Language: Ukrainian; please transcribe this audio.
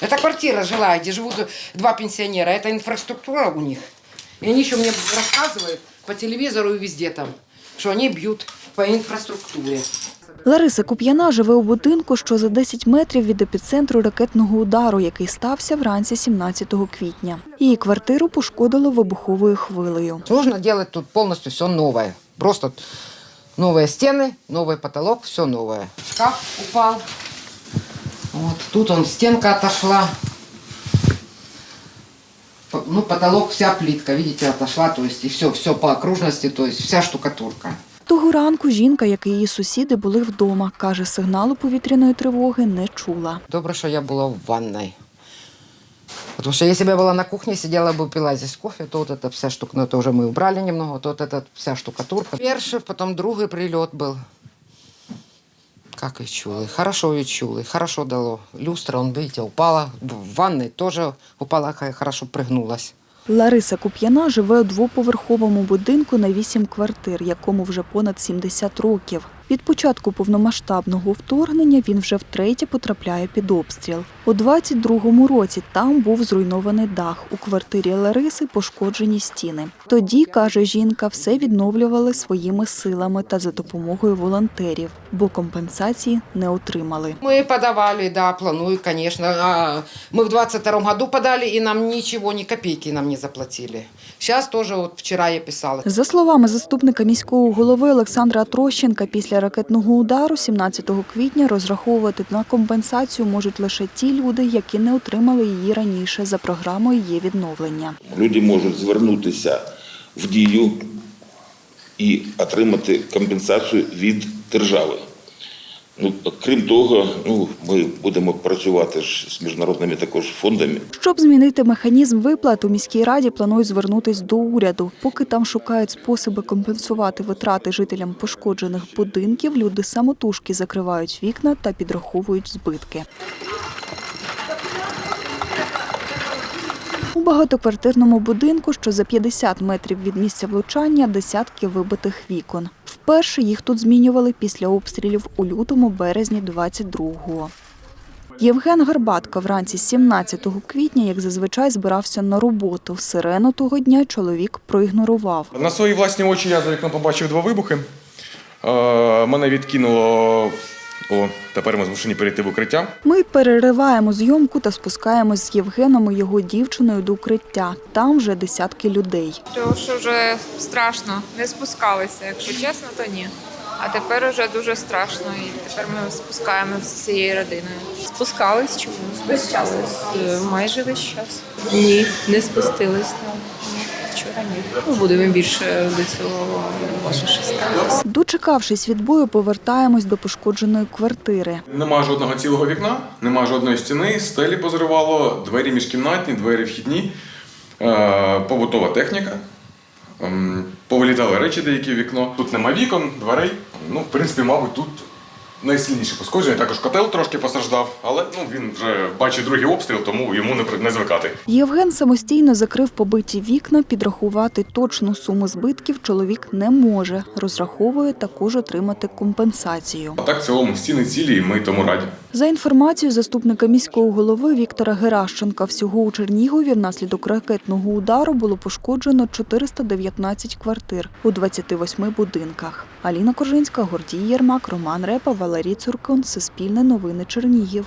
Это квартира жилая, где живут два пенсионера. Это инфраструктура у них. И они еще мне рассказывают по телевизору и везде там, что они бьют по инфраструктуре. Лариса Куп'яна живе у будинку, що за 10 метрів від епіцентру ракетного удару, який стався вранці 17 квітня. Її квартиру пошкодило вибуховою хвилею. Нужно делать тут полностью все новое. Просто новые стены, новый потолок, все новое. Шкаф упал. Вот тут он, стенка отошла. П- Ну, потолок, вся плитка, видите, отошла, то есть и все, все по окружности, то есть вся штукатурка. Того ранку жінка, як і її сусіди, були вдома. Каже, сигналу повітряної тривоги не чула. Добре, що я була в ванной. Потому что если бы я была на кухне, сидела бы, пила здесь кофе, то вот эта вся штука, ну это уже мы убрали немного, то вот эта вся штукатурка. Перший, потом другий прилет был. Как відчули? Хорошо відчули, хорошо дало. Люстра, он, видите, упала. В ванной тоже упала, хорошо пригнулась. Лариса Куп'яна живе у двоповерховому будинку на вісім квартир, якому вже понад 70 років. Від початку повномасштабного вторгнення він вже втретє потрапляє під обстріл. У 22-му році там був зруйнований дах. У квартирі Лариси пошкоджені стіни. Тоді, каже жінка, все відновлювали своїми силами та за допомогою волонтерів, бо компенсації не отримали. Мы подавали, да, планую. А, мы в 22 году подали, и нам ничего, ни копейки нам не заплатили. Сейчас тоже, вот вчера я писала. За словами заступника міського голови Олександра Трощенка, після ракетного удару 17 квітня розраховувати на компенсацію можуть лише ті люди, які не отримали її раніше за програмою її відновлення. Люди можуть звернутися в дію і отримати компенсацію від держави. Ну, крім того, ну, ми будемо працювати ж з міжнародними також фондами. Щоб змінити механізм виплат, у міській раді планують звернутись до уряду. Поки там шукають способи компенсувати витрати жителям пошкоджених будинків, люди самотужки закривають вікна та підраховують збитки. У багатоквартирному будинку, що за 50 метрів від місця влучання, десятки вибитих вікон. Вперше їх тут змінювали після обстрілів у лютому-березні 22-го. Євген Гарбатко вранці 17 квітня, як зазвичай, збирався на роботу. Сирену того дня чоловік проігнорував. На свої власні очі я за вікном побачив два вибухи. Е, мене відкинуло. О, тепер ми змушені перейти в укриття. Ми перериваємо зйомку та спускаємось з Євгеном і його дівчиною до укриття. Там вже десятки людей. Тому що вже страшно, не спускалися, якщо чесно, то ні. А тепер вже дуже страшно, і тепер ми спускаємося з цією родиною. Спускались чому? Спускались Е, майже весь час. Ні, не спустились. Ну, будемо більше до цього ставитися. Дочекавшись відбою, повертаємось до пошкодженої квартири. Нема жодного цілого вікна, нема жодної стіни, стелі позривало, двері міжкімнатні, двері вхідні, е, побутова техніка. Ем, Повилітали речі деякі в вікно. Тут нема вікон, дверей. Ну, в принципі, мабуть, тут найсильніше пошкодження. Також котел трошки постраждав, але ну, він вже бачить другий обстріл, тому йому не, не звикати. Євген самостійно закрив побиті вікна, підрахувати точну суму збитків чоловік не може. Розраховує також отримати компенсацію. А так, в цілому, стіни цілі, і ми тому раді. За інформацією заступника міського голови Віктора Геращенка, всього у Чернігові внаслідок ракетного удару було пошкоджено 419 квартир у 28 будинках. Аліна Коржинська, Гордій Єрмак, Роман Репа, Валерій Цуркун. Суспільне новини Чернігів.